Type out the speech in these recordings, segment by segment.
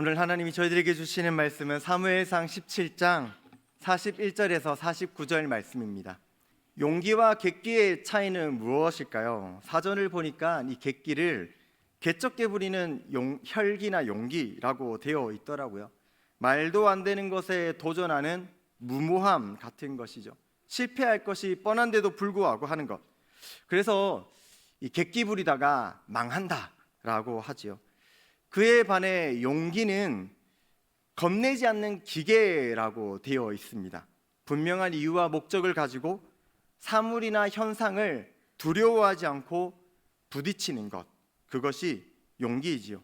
오늘 하나님이 저희들에게 주시는 말씀은 사무엘상 17장 41절에서 49절 말씀입니다. 용기와 객기의 차이는 무엇일까요? 사전을 보니까 이 객기를 개쩍게 부리는 용, 혈기나 용기라고 되어 있더라고요. 말도 안 되는 것에 도전하는 무모함 같은 것이죠. 실패할 것이 뻔한데도 불구하고 하는 것. 그래서 이 객기 부리다가 망한다라고 하지요. 그에 반해 용기는 겁내지 않는 기계라고 되어 있습니다. 분명한 이유와 목적을 가지고 사물이나 현상을 두려워하지 않고 부딪히는 것. 그것이 용기이지요.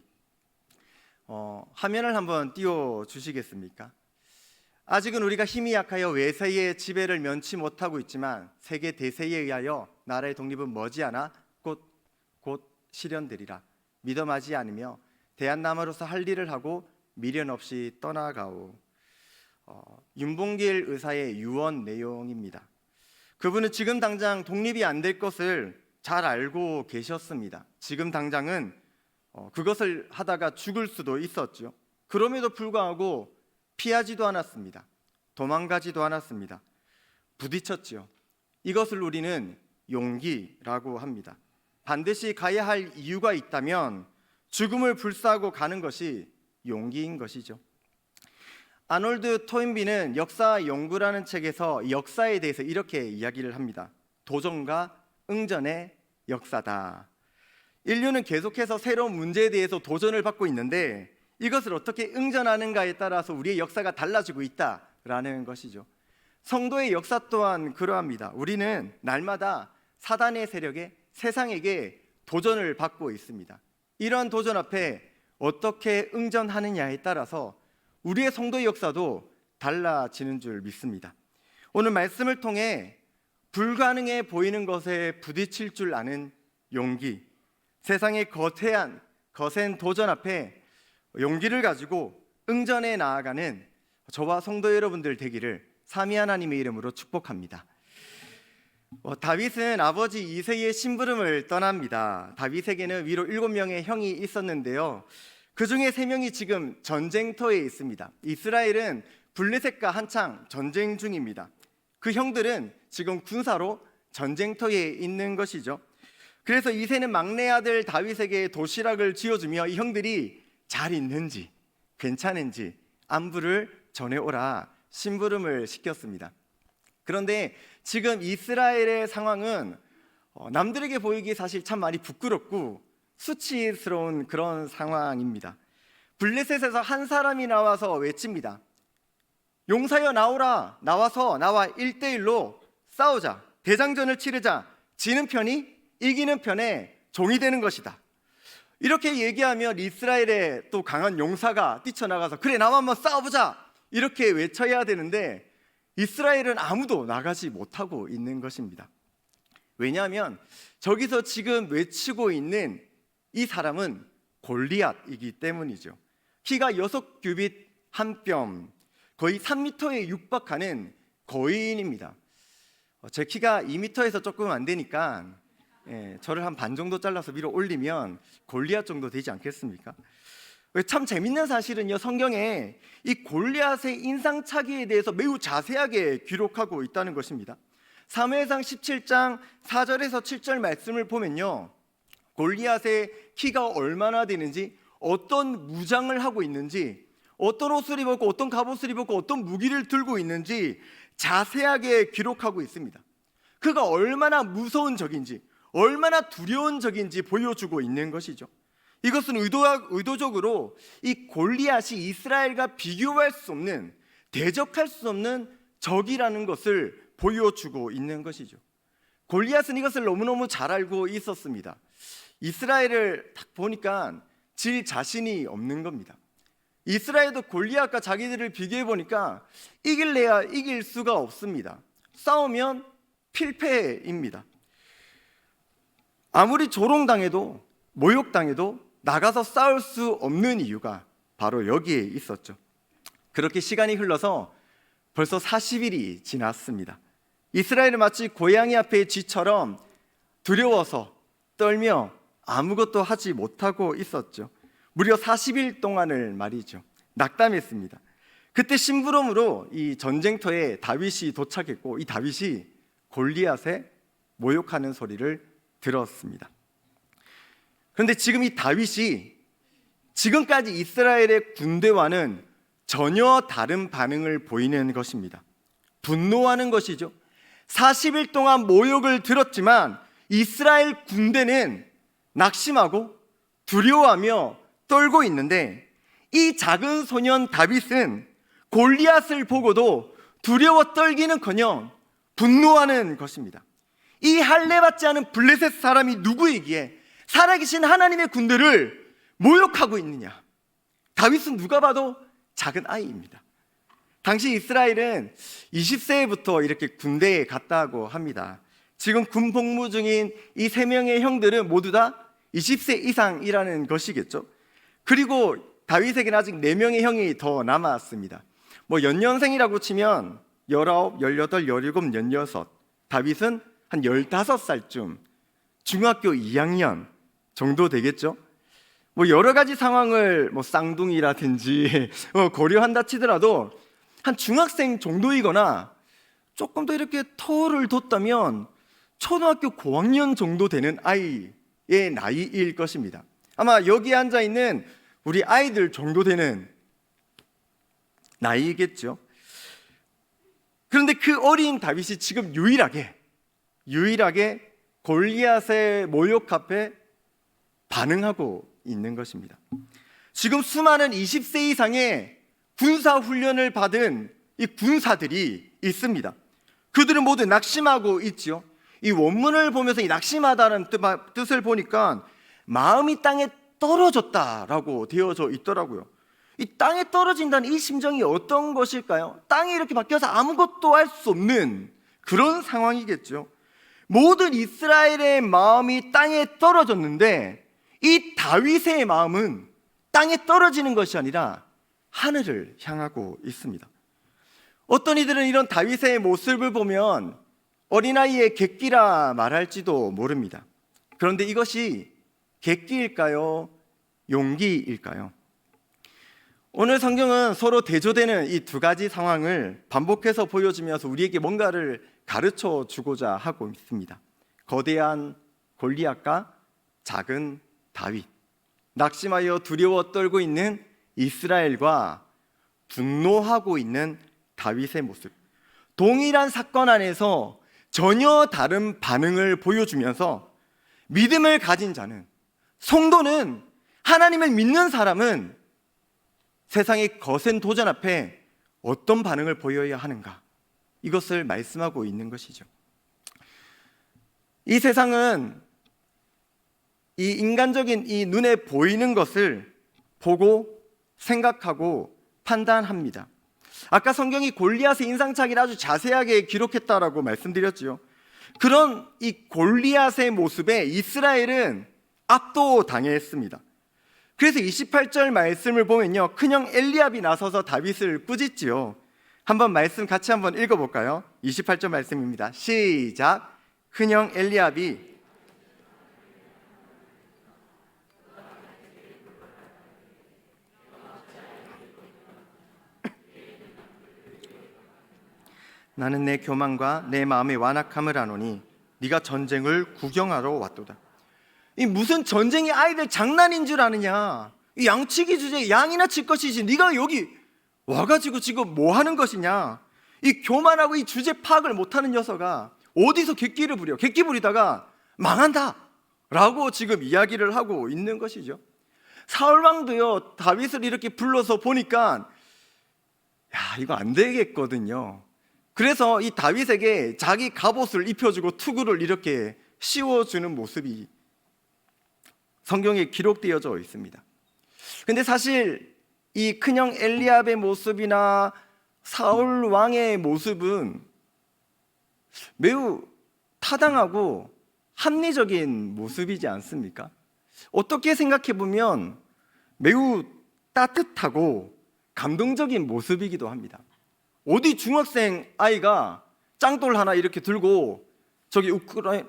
어, 화면을 한번 띄워 주시겠습니까? 아직은 우리가 힘이 약하여 외세의 지배를 면치 못하고 있지만 세계 대세에 의하여 나라의 독립은 머지않아 곧, 곧 실현되리라. 믿어마지 않으며 대한남아로서 할 일을 하고 미련 없이 떠나가오. 어, 윤봉길 의사의 유언 내용입니다. 그분은 지금 당장 독립이 안 될 것을 잘 알고 계셨습니다. 지금 당장은 어, 그것을 하다가 죽을 수도 있었죠. 그럼에도 불구하고 피하지도 않았습니다. 도망가지도 않았습니다. 부딪혔지요. 이것을 우리는 용기라고 합니다. 반드시 가야 할 이유가 있다면 죽음을 불사하고 가는 것이 용기인 것이죠. 아놀드 토인비는 역사 연구라는 책에서 역사에 대해서 이렇게 이야기를 합니다. 도전과 응전의 역사다. 인류는 계속해서 새로운 문제에 대해서 도전을 받고 있는데 이것을 어떻게 응전하는가에 따라서 우리의 역사가 달라지고 있다라는 것이죠. 성도의 역사 또한 그러합니다. 우리는 날마다 사단의 세력에 세상에게 도전을 받고 있습니다. 이러한 도전 앞에 어떻게 응전하느냐에 따라서 우리의 성도의 역사도 달라지는 줄 믿습니다. 오늘 말씀을 통해 불가능해 보이는 것에 부딪힐 줄 아는 용기, 세상의 거대한 거센 도전 앞에 용기를 가지고 응전해 나아가는 저와 성도 여러분들 되기를 삼위 하나님의 이름으로 축복합니다. 어, 다윗은 아버지 이세의 심부름을 떠납니다. 다윗에게는 위로 일곱 명의 형이 있었는데요. 그 중에 세 명이 지금 전쟁터에 있습니다. 이스라엘은 블레셋과 한창 전쟁 중입니다. 그 형들은 지금 군사로 전쟁터에 있는 것이죠. 그래서 이세는 막내 아들 다윗에게 도시락을 지어주며 이 형들이 잘 있는지 괜찮은지 안부를 전해오라 심부름을 시켰습니다. 그런데 지금 이스라엘의 상황은 어, 남들에게 보이기 사실 참 많이 부끄럽고 수치스러운 그런 상황입니다. 블레셋에서 한 사람이 나와서 외칩니다. 용사여 나오라 나와서 나와 1대1로 싸우자 대장전을 치르자 지는 편이 이기는 편에 종이 되는 것이다. 이렇게 얘기하면 이스라엘의 또 강한 용사가 뛰쳐나가서 그래 나와 한번 싸워보자 이렇게 외쳐야 되는데 이스라엘은 아무도 나가지 못하고 있는 것입니다. 왜냐하면 저기서 지금 외치고 있는 이 사람은 골리앗이기 때문이죠. 키가 여섯 규빗 한 뼘, 거의 3m에 육박하는 거인입니다. 어, 제 키가 2m에서 조금 안 되니까 예, 저를 한 반 정도 잘라서 위로 올리면 골리앗 정도 되지 않겠습니까? 참 재밌는 사실은요 성경에 이 골리앗의 인상착의에 대해서 매우 자세하게 기록하고 있다는 것입니다. 사무엘상 17장 4절에서 7절 말씀을 보면요 골리앗의 키가 얼마나 되는지 어떤 무장을 하고 있는지 어떤 옷을 입었고 어떤 갑옷을 입었고 어떤 무기를 들고 있는지 자세하게 기록하고 있습니다. 그가 얼마나 무서운 적인지 얼마나 두려운 적인지 보여주고 있는 것이죠. 이것은 의도, 의도적으로 이 골리앗이 이스라엘과 비교할 수 없는 대적할 수 없는 적이라는 것을 보여주고 있는 것이죠. 골리앗은 이것을 너무너무 잘 알고 있었습니다. 이스라엘을 딱 보니까 질 자신이 없는 겁니다. 이스라엘도 골리앗과 자기들을 비교해 보니까 이길래야 이길 수가 없습니다. 싸우면 필패입니다. 아무리 조롱당해도 모욕당해도 나가서 싸울 수 없는 이유가 바로 여기에 있었죠. 그렇게 시간이 흘러서 벌써 40일이 지났습니다. 이스라엘은 마치 고양이 앞에 쥐처럼 두려워서 떨며 아무것도 하지 못하고 있었죠. 무려 40일 동안을 말이죠. 낙담했습니다. 그때 심부름으로 이 전쟁터에 다윗이 도착했고 이 다윗이 골리앗에 모욕하는 소리를 들었습니다. 그런데 지금 이 다윗이 지금까지 이스라엘의 군대와는 전혀 다른 반응을 보이는 것입니다. 분노하는 것이죠. 40일 동안 모욕을 들었지만 이스라엘 군대는 낙심하고 두려워하며 떨고 있는데 이 작은 소년 다윗은 골리앗을 보고도 두려워 떨기는커녕 분노하는 것입니다. 이 할례 받지 않은 블레셋 사람이 누구이기에 살아계신 하나님의 군대를 모욕하고 있느냐? 다윗은 누가 봐도 작은 아이입니다. 당시 이스라엘은 20세부터 이렇게 군대에 갔다고 합니다. 지금 군 복무 중인 이 세 명의 형들은 모두 다 20세 이상이라는 것이겠죠. 그리고 다윗에게는 아직 네 명의 형이 더 남았습니다. 뭐 연년생이라고 치면 19, 18, 17, 16. 다윗은 한 15살쯤 중학교 2학년 정도 되겠죠. 뭐 여러 가지 상황을 뭐 쌍둥이라든지 어, 고려한다 치더라도 한 중학생 정도이거나 조금 더 이렇게 터를 뒀다면 초등학교 고학년 정도 되는 아이의 나이일 것입니다. 아마 여기 앉아 있는 우리 아이들 정도 되는 나이겠죠. 그런데 그 어린 다윗이 지금 유일하게 유일하게 골리앗의 모욕 앞에 반응하고 있는 것입니다. 지금 수많은 20세 이상의 군사 훈련을 받은 이 군사들이 있습니다. 그들은 모두 낙심하고 있지요. 이 원문을 보면서 이 낙심하다는 뜻을 보니까 마음이 땅에 떨어졌다라고 되어져 있더라고요. 이 땅에 떨어진다는 이 심정이 어떤 것일까요? 땅이 이렇게 바뀌어서 아무것도 할 수 없는 그런 상황이겠죠. 모든 이스라엘의 마음이 땅에 떨어졌는데 이 다윗의 마음은 땅에 떨어지는 것이 아니라 하늘을 향하고 있습니다. 어떤 이들은 이런 다윗의 모습을 보면 어린아이의 객기라 말할지도 모릅니다. 그런데 이것이 객기일까요? 용기일까요? 오늘 성경은 서로 대조되는 이 두 가지 상황을 반복해서 보여주면서 우리에게 뭔가를 가르쳐 주고자 하고 있습니다. 거대한 골리앗과 작은 다윗, 낙심하여 두려워 떨고 있는 이스라엘과 분노하고 있는 다윗의 모습. 동일한 사건 안에서 전혀 다른 반응을 보여주면서 믿음을 가진 자는 성도는 하나님을 믿는 사람은 세상의 거센 도전 앞에 어떤 반응을 보여야 하는가? 이것을 말씀하고 있는 것이죠. 이 세상은 이 인간적인 이 눈에 보이는 것을 보고 생각하고 판단합니다. 아까 성경이 골리앗의 인상착의를 아주 자세하게 기록했다라고 말씀드렸지요. 그런 이 골리앗의 모습에 이스라엘은 압도당했습니다. 그래서 28절 말씀을 보면요. 큰형 엘리압이 나서서 다윗을 꾸짖지요. 한번 말씀 같이 한번 읽어 볼까요? 28절 말씀입니다. 시작. 큰형 엘리압이 나는 내 교만과 내 마음의 완악함을 아노니 네가 전쟁을 구경하러 왔도다. 이 무슨 전쟁이 아이들 장난인 줄 아느냐? 이 양치기 주제 양이나 칠 것이지. 네가 여기 와가지고 지금 뭐 하는 것이냐? 이 교만하고 이 주제 파악을 못하는 녀석아 어디서 객기를 부려? 객기 부리다가 망한다. 라고 지금 이야기를 하고 있는 것이죠. 사울 왕도요 다윗을 이렇게 불러서 보니까 야 이거 안 되겠거든요. 그래서 이 다윗에게 자기 갑옷을 입혀주고 투구를 이렇게 씌워주는 모습이 성경에 기록되어져 있습니다. 근데 사실 이 큰형 엘리압의 모습이나 사울 왕의 모습은 매우 타당하고 합리적인 모습이지 않습니까? 어떻게 생각해 보면 매우 따뜻하고 감동적인 모습이기도 합니다. 어디 중학생 아이가 짱돌 하나 이렇게 들고 저기 우크라이나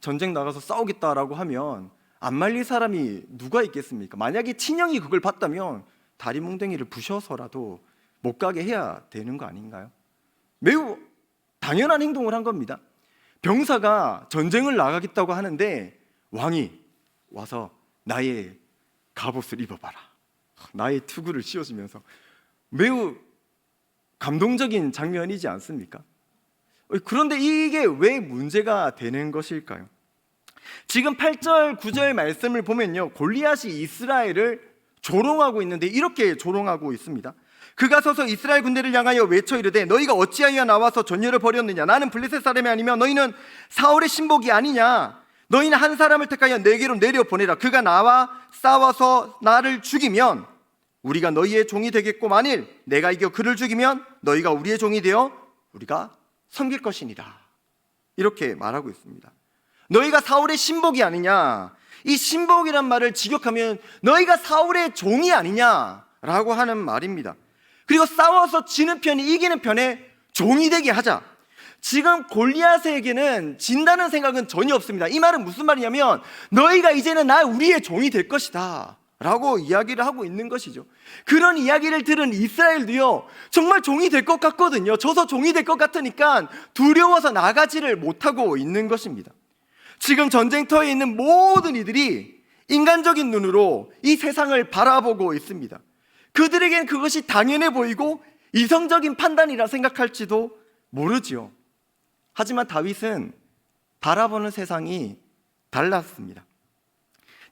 전쟁 나가서 싸우겠다라고 하면 안 말릴 사람이 누가 있겠습니까? 만약에 친형이 그걸 봤다면 다리 몽둥이를 부셔서라도 못 가게 해야 되는 거 아닌가요? 매우 당연한 행동을 한 겁니다. 병사가 전쟁을 나가겠다고 하는데 왕이 와서 나의 갑옷을 입어봐라. 나의 투구를 씌워주면서 매우 감동적인 장면이지 않습니까? 그런데 이게 왜 문제가 되는 것일까요? 지금 8절, 9절 말씀을 보면요. 골리앗이 이스라엘을 조롱하고 있는데 이렇게 조롱하고 있습니다. 그가 서서 이스라엘 군대를 향하여 외쳐 이르되 너희가 어찌하여 나와서 전열을 벌였느냐 나는 블레셋 사람이 아니면 너희는 사울의 신복이 아니냐 너희는 한 사람을 택하여 내게로 내려 보내라 그가 나와 싸워서 나를 죽이면 우리가 너희의 종이 되겠고 만일 내가 이겨 그를 죽이면 너희가 우리의 종이 되어 우리가 섬길 것이니라 이렇게 말하고 있습니다. 너희가 사울의 신복이 아니냐 이 신복이란 말을 직역하면 너희가 사울의 종이 아니냐라고 하는 말입니다. 그리고 싸워서 지는 편이 이기는 편에 종이 되게 하자. 지금 골리앗에게는 진다는 생각은 전혀 없습니다. 이 말은 무슨 말이냐면 너희가 이제는 나 우리의 종이 될 것이다. 라고 이야기를 하고 있는 것이죠. 그런 이야기를 들은 이스라엘도요, 정말 종이 될 것 같거든요. 져서 종이 될 것 같으니까 두려워서 나가지를 못하고 있는 것입니다. 지금 전쟁터에 있는 모든 이들이 인간적인 눈으로 이 세상을 바라보고 있습니다. 그들에겐 그것이 당연해 보이고 이성적인 판단이라 생각할지도 모르지요. 하지만 다윗은 바라보는 세상이 달랐습니다.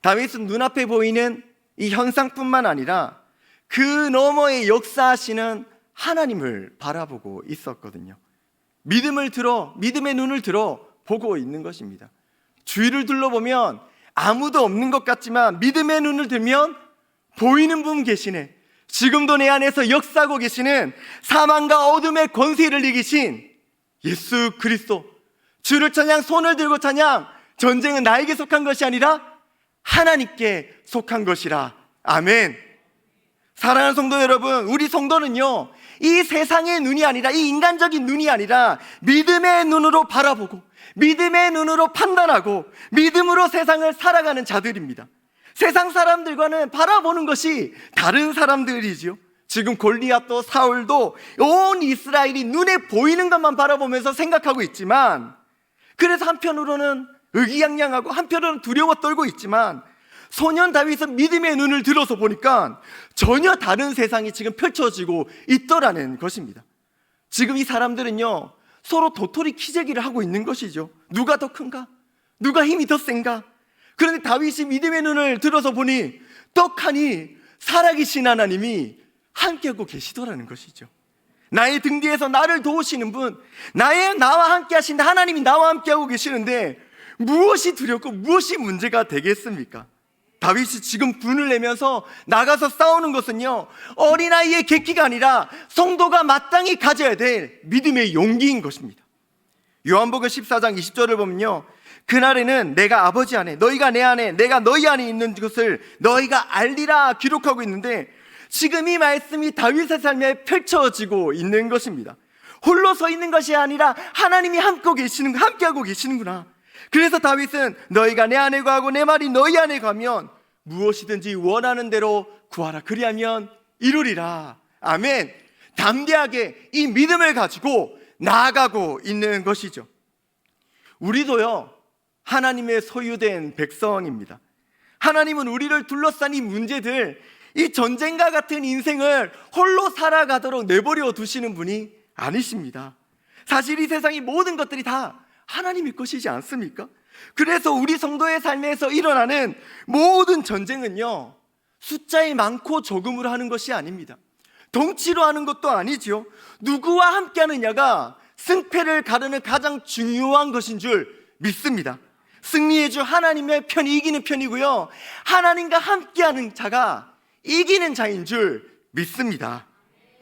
다윗은 눈앞에 보이는 이 현상뿐만 아니라 그 너머에 역사하시는 하나님을 바라보고 있었거든요. 믿음을 들어, 믿음의 눈을 들어 보고 있는 것입니다. 주위를 둘러보면 아무도 없는 것 같지만 믿음의 눈을 들면 보이는 분 계시네. 지금도 내 안에서 역사하고 계시는 사망과 어둠의 권세를 이기신 예수 그리스도. 주를 찬양, 손을 들고 찬양. 전쟁은 나에게 속한 것이 아니라 하나님께 속한 것이라. 아멘. 사랑하는 성도 여러분, 우리 성도는요, 이 세상의 눈이 아니라, 이 인간적인 눈이 아니라, 믿음의 눈으로 바라보고, 믿음의 눈으로 판단하고, 믿음으로 세상을 살아가는 자들입니다. 세상 사람들과는 바라보는 것이 다른 사람들이지요. 지금 골리앗도 사울도 온 이스라엘이 눈에 보이는 것만 바라보면서 생각하고 있지만, 그래서 한편으로는 의기양양하고 한편으로는 두려워 떨고 있지만, 소년 다윗은 믿음의 눈을 들어서 보니까 전혀 다른 세상이 지금 펼쳐지고 있더라는 것입니다. 지금 이 사람들은요, 서로 도토리 키재기를 하고 있는 것이죠. 누가 더 큰가? 누가 힘이 더 센가? 그런데 다윗이 믿음의 눈을 들어서 보니 떡하니 살아계신 하나님이 함께하고 계시더라는 것이죠. 나의 등 뒤에서 나를 도우시는 분, 나의 나와 함께 하신 하나님이 나와 함께하고 계시는데 무엇이 두렵고 무엇이 문제가 되겠습니까? 다윗이 지금 분을 내면서 나가서 싸우는 것은요, 어린아이의 객기가 아니라 성도가 마땅히 가져야 될 믿음의 용기인 것입니다. 요한복음 14장 20절을 보면요, 그날에는 내가 아버지 안에, 너희가 내 안에, 내가 너희 안에 있는 것을 너희가 알리라 기록하고 있는데, 지금 이 말씀이 다윗의 삶에 펼쳐지고 있는 것입니다. 홀로 서 있는 것이 아니라 하나님이 함께 계시는, 함께하고 계시는구나. 그래서 다윗은 너희가 내 안에 거하고 내 말이 너희 안에 가면 무엇이든지 원하는 대로 구하라. 그리하면 이루리라. 아멘. 담대하게 이 믿음을 가지고 나아가고 있는 것이죠. 우리도요, 하나님의 소유된 백성입니다. 하나님은 우리를 둘러싼 이 문제들, 이 전쟁과 같은 인생을 홀로 살아가도록 내버려 두시는 분이 아니십니다. 사실 이 세상의 모든 것들이 다 하나님의 것이지 않습니까? 그래서 우리 성도의 삶에서 일어나는 모든 전쟁은요, 숫자의 많고 적음으로 하는 것이 아닙니다. 덩치로 하는 것도 아니지요. 누구와 함께 하느냐가 승패를 가르는 가장 중요한 것인 줄 믿습니다. 승리의 주 하나님의 편이 이기는 편이고요. 하나님과 함께 하는 자가 이기는 자인 줄 믿습니다.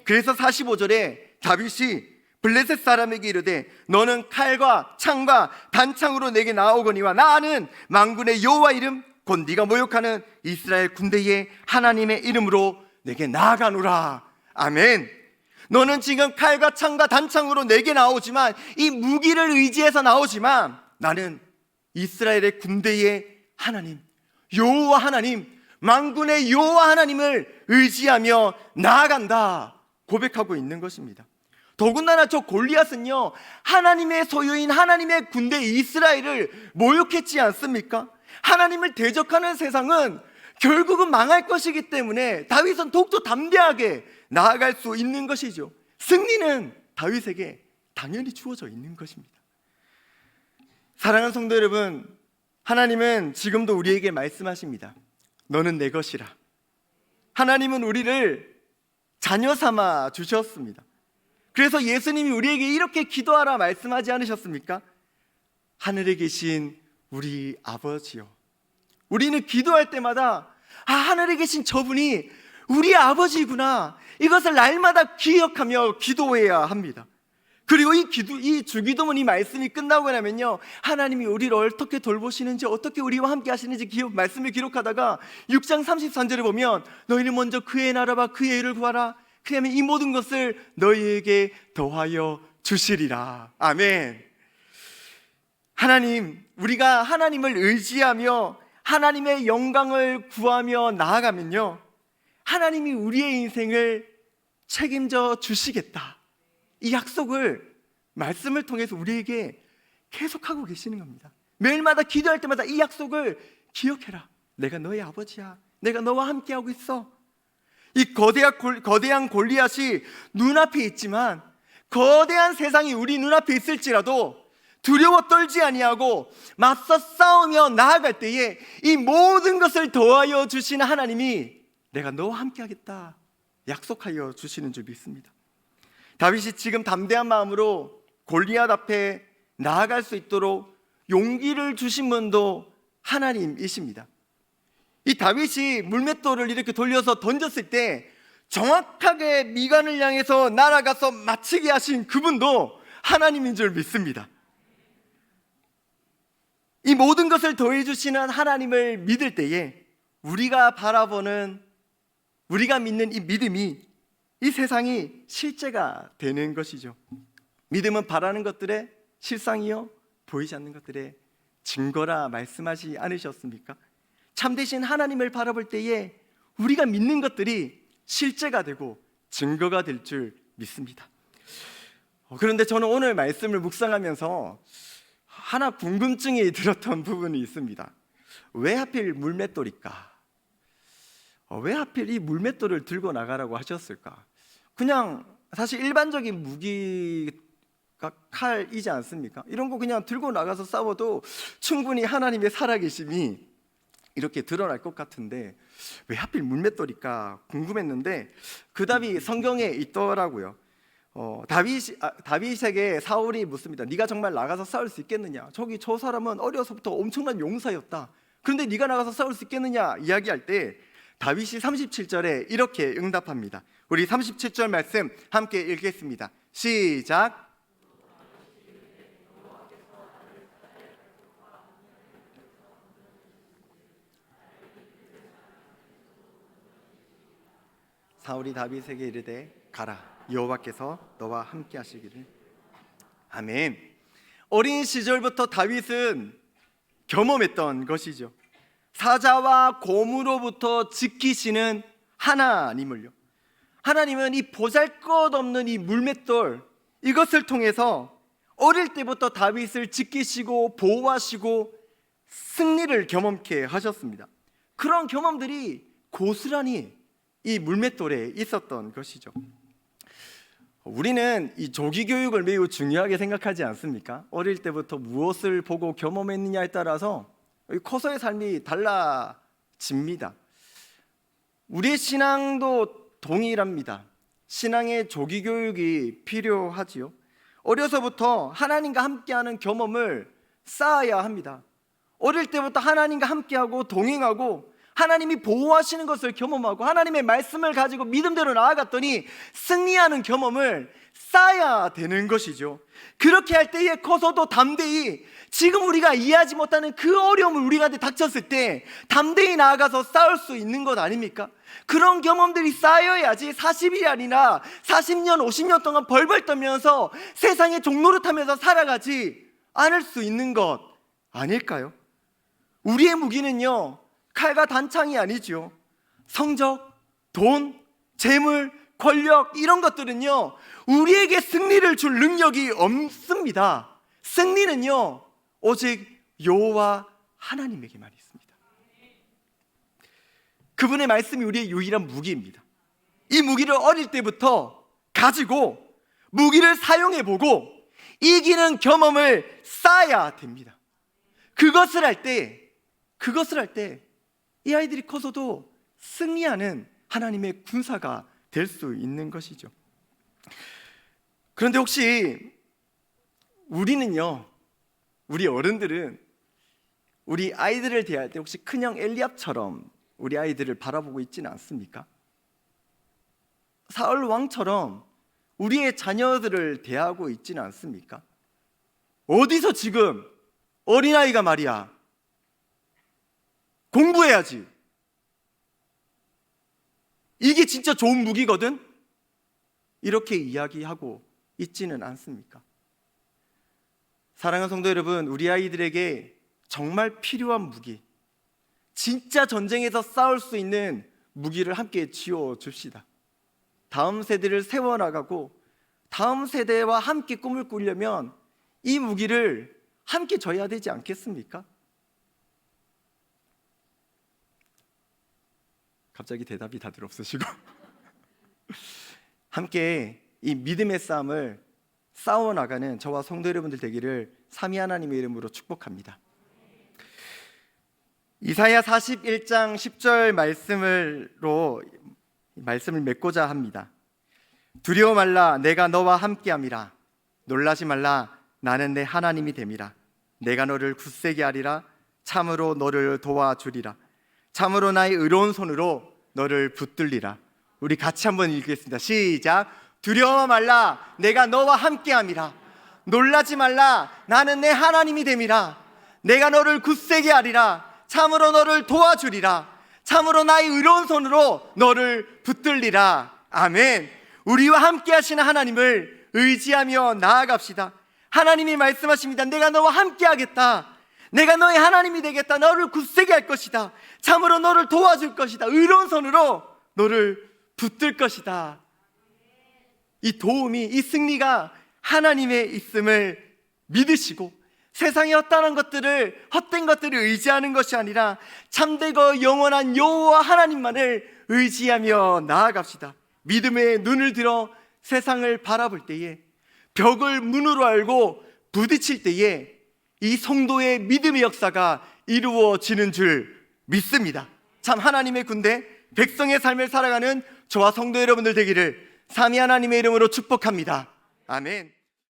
그래서 45절에 다윗이 블레셋 사람에게 이르되 너는 칼과 창과 단창으로 내게 나오거니와 나는 망군의 여호와 이름 곧 네가 모욕하는 이스라엘 군대의 하나님의 이름으로 내게 나아가노라. 아멘 너는 지금 칼과 창과 단창으로 내게 나오지만 이 무기를 의지해서 나오지만 나는 이스라엘의 군대의 하나님 여호와 하나님, 만군의 여호와 하나님을 의지하며 나아간다. 고백하고 있는 것입니다. 더군다나 저 골리앗은요 하나님의 소유인 하나님의 군대 이스라엘을 모욕했지 않습니까? 하나님을 대적하는 세상은 결국은 망할 것이기 때문에 다윗은 더욱더 담대하게 나아갈 수 있는 것이죠. 승리는 다윗에게 당연히 주어져 있는 것입니다. 사랑하는 성도 여러분, 하나님은 지금도 우리에게 말씀하십니다. 너는 내 것이라. 하나님은 우리를 자녀 삼아 주셨습니다. 그래서 예수님이 우리에게 이렇게 기도하라 말씀하지 않으셨습니까? 하늘에 계신 우리 아버지요. 우리는 기도할 때마다 아, 하늘에 계신 저분이 우리 아버지구나. 이것을 날마다 기억하며 기도해야 합니다. 그리고 이 기도, 이 주기도문 이 말씀이 끝나고 나면요. 하나님이 우리를 어떻게 돌보시는지, 어떻게 우리와 함께 하시는지 기록, 말씀을 기록하다가 6장 33절에 보면 너희는 먼저 그의 나라와 그의 일을 구하라. 그러면 이 모든 것을 너희에게 더하여 주시리라. 아멘. 하나님, 우리가 하나님을 의지하며 하나님의 영광을 구하며 나아가면요. 하나님이 우리의 인생을 책임져 주시겠다. 이 약속을 말씀을 통해서 우리에게 계속하고 계시는 겁니다. 매일마다 기도할 때마다 이 약속을 기억해라. 내가 너의 아버지야. 내가 너와 함께하고 있어. 이 거대한, 골리앗이 눈앞에 있지만 거대한 세상이 우리 눈앞에 있을지라도 두려워 떨지 아니하고 맞서 싸우며 나아갈 때에 이 모든 것을 더하여 주시는 하나님이 내가 너와 함께 하겠다 약속하여 주시는 줄 믿습니다. 다윗이 지금 담대한 마음으로 골리앗 앞에 나아갈 수 있도록 용기를 주신 분도 하나님이십니다. 이 다윗이 물맷돌을 이렇게 돌려서 던졌을 때 정확하게 미간을 향해서 날아가서 맞히게 하신 그분도 하나님인 줄 믿습니다. 이 모든 것을 더해 주시는 하나님을 믿을 때에 우리가 바라보는 우리가 믿는 이 믿음이 이 세상이 실제가 되는 것이죠. 믿음은 바라는 것들의 실상이요 보이지 않는 것들의 증거라 말씀하지 않으셨습니까? 참되신 하나님을 바라볼 때에 우리가 믿는 것들이 실제가 되고 증거가 될 줄 믿습니다. 어, 그런데 저는 오늘 말씀을 묵상하면서 하나 궁금증이 들었던 부분이 있습니다. 왜 하필 물맷돌일까? 어, 왜 하필 이 물맷돌을 들고 나가라고 하셨을까? 그냥 사실 일반적인 무기가 칼이지 않습니까? 이런 거 그냥 들고 나가서 싸워도 충분히 하나님의 살아계심이 이렇게 드러날 것 같은데 왜 하필 물맷돌일까 궁금했는데 그 답이 성경에 있더라고요. 어, 다윗 아, 다윗에게 사울이 묻습니다. 네가 정말 나가서 싸울 수 있겠느냐? 저기 저 사람은 어려서부터 엄청난 용사였다. 그런데 네가 나가서 싸울 수 있겠느냐? 이야기할 때 다윗이 37절에 이렇게 응답합니다. 우리 37절 말씀 함께 읽겠습니다. 시작. 사울이 다윗에게 이르되 가라 여호와께서 너와 함께 하시기를 아멘. 어린 시절부터 다윗은 경험했던 것이죠. 사자와 곰으로부터 지키시는 하나님을요. 하나님은 이 보잘것없는 이 물맷돌 이것을 통해서 어릴 때부터 다윗을 지키시고 보호하시고 승리를 경험케 하셨습니다. 그런 경험들이 고스란히 이 물맷돌에 있었던 것이죠. 우리는 이 조기 교육을 매우 중요하게 생각하지 않습니까? 어릴 때부터 무엇을 보고 경험했느냐에 따라서 커서의 삶이 달라집니다. 우리의 신앙도 동일합니다. 신앙의 조기 교육이 필요하지요. 어려서부터 하나님과 함께하는 경험을 쌓아야 합니다. 어릴 때부터 하나님과 함께하고 동행하고 하나님이 보호하시는 것을 경험하고 하나님의 말씀을 가지고 믿음대로 나아갔더니 승리하는 경험을 쌓아야 되는 것이죠. 그렇게 할 때에 커서도 담대히 지금 우리가 이해하지 못하는 그 어려움을 우리가 닥쳤을 때 담대히 나아가서 싸울 수 있는 것 아닙니까? 그런 경험들이 쌓여야지 40일이 아니라 40년, 50년 동안 벌벌 떨면서 세상의 종로를 타면서 살아가지 않을 수 있는 것 아닐까요? 우리의 무기는요, 칼과 단창이 아니죠. 성적, 돈, 재물, 권력 이런 것들은요. 우리에게 승리를 줄 능력이 없습니다. 승리는요. 오직 여호와 하나님에게만 있습니다. 그분의 말씀이 우리의 유일한 무기입니다. 이 무기를 어릴 때부터 가지고 무기를 사용해 보고 이기는 경험을 쌓아야 됩니다. 그것을 할 때, 그것을 할 때 이 아이들이 커서도 승리하는 하나님의 군사가 될 수 있는 것이죠. 그런데 혹시 우리는요, 우리 어른들은 우리 아이들을 대할 때 혹시 큰형 엘리압처럼 우리 아이들을 바라보고 있지는 않습니까? 사울 왕처럼 우리의 자녀들을 대하고 있지는 않습니까? 어디서 지금 어린아이가 말이야 공부해야지 이게 진짜 좋은 무기거든? 이렇게 이야기하고 있지는 않습니까? 사랑하는 성도 여러분, 우리 아이들에게 정말 필요한 무기, 진짜 전쟁에서 싸울 수 있는 무기를 함께 지어 줍시다. 다음 세대를 세워나가고 다음 세대와 함께 꿈을 꾸려면 이 무기를 함께 져야 되지 않겠습니까? 갑자기 대답이 다들 없으시고. 함께 이 믿음의 싸움을 싸워 나가는 저와 성도 여러분들 되기를 삼위 하나님의 이름으로 축복합니다. 이사야 41장 10절 말씀으로 말씀을 맺고자 합니다. 두려워 말라 내가 너와 함께함이라. 놀라지 말라 나는 내 하나님이 됨이라. 내가 너를 굳세게 하리라. 참으로 너를 도와주리라 참으로 나의 의로운 손으로 너를 붙들리라. 우리 같이 한번 읽겠습니다. 시작. 두려워 말라. 내가 너와 함께함이라. 놀라지 말라. 나는 내 하나님이 됨이라. 내가 너를 굳세게 하리라. 참으로 너를 도와주리라. 참으로 나의 의로운 손으로 너를 붙들리라. 아멘. 우리와 함께 하시는 하나님을 의지하며 나아갑시다. 하나님이 말씀하십니다. 내가 너와 함께 하겠다 내가 너의 하나님이 되겠다. 너를 굳세게 할 것이다. 참으로 너를 도와줄 것이다. 의로운 손으로 너를 붙들 것이다. 이 도움이 이 승리가 하나님의 있음을 믿으시고 세상의 헛다른 것들을 헛된 것들을 의지하는 것이 아니라 참되고 영원한 여호와 하나님만을 의지하며 나아갑시다. 믿음의 눈을 들어 세상을 바라볼 때에 벽을 문으로 알고 부딪힐 때에 이 성도의 믿음의 역사가 이루어지는 줄 믿습니다. 참 하나님의 군대 백성의 삶을 살아가는 저와 성도 여러분들 되기를 삼위 하나님의 이름으로 축복합니다. 아멘.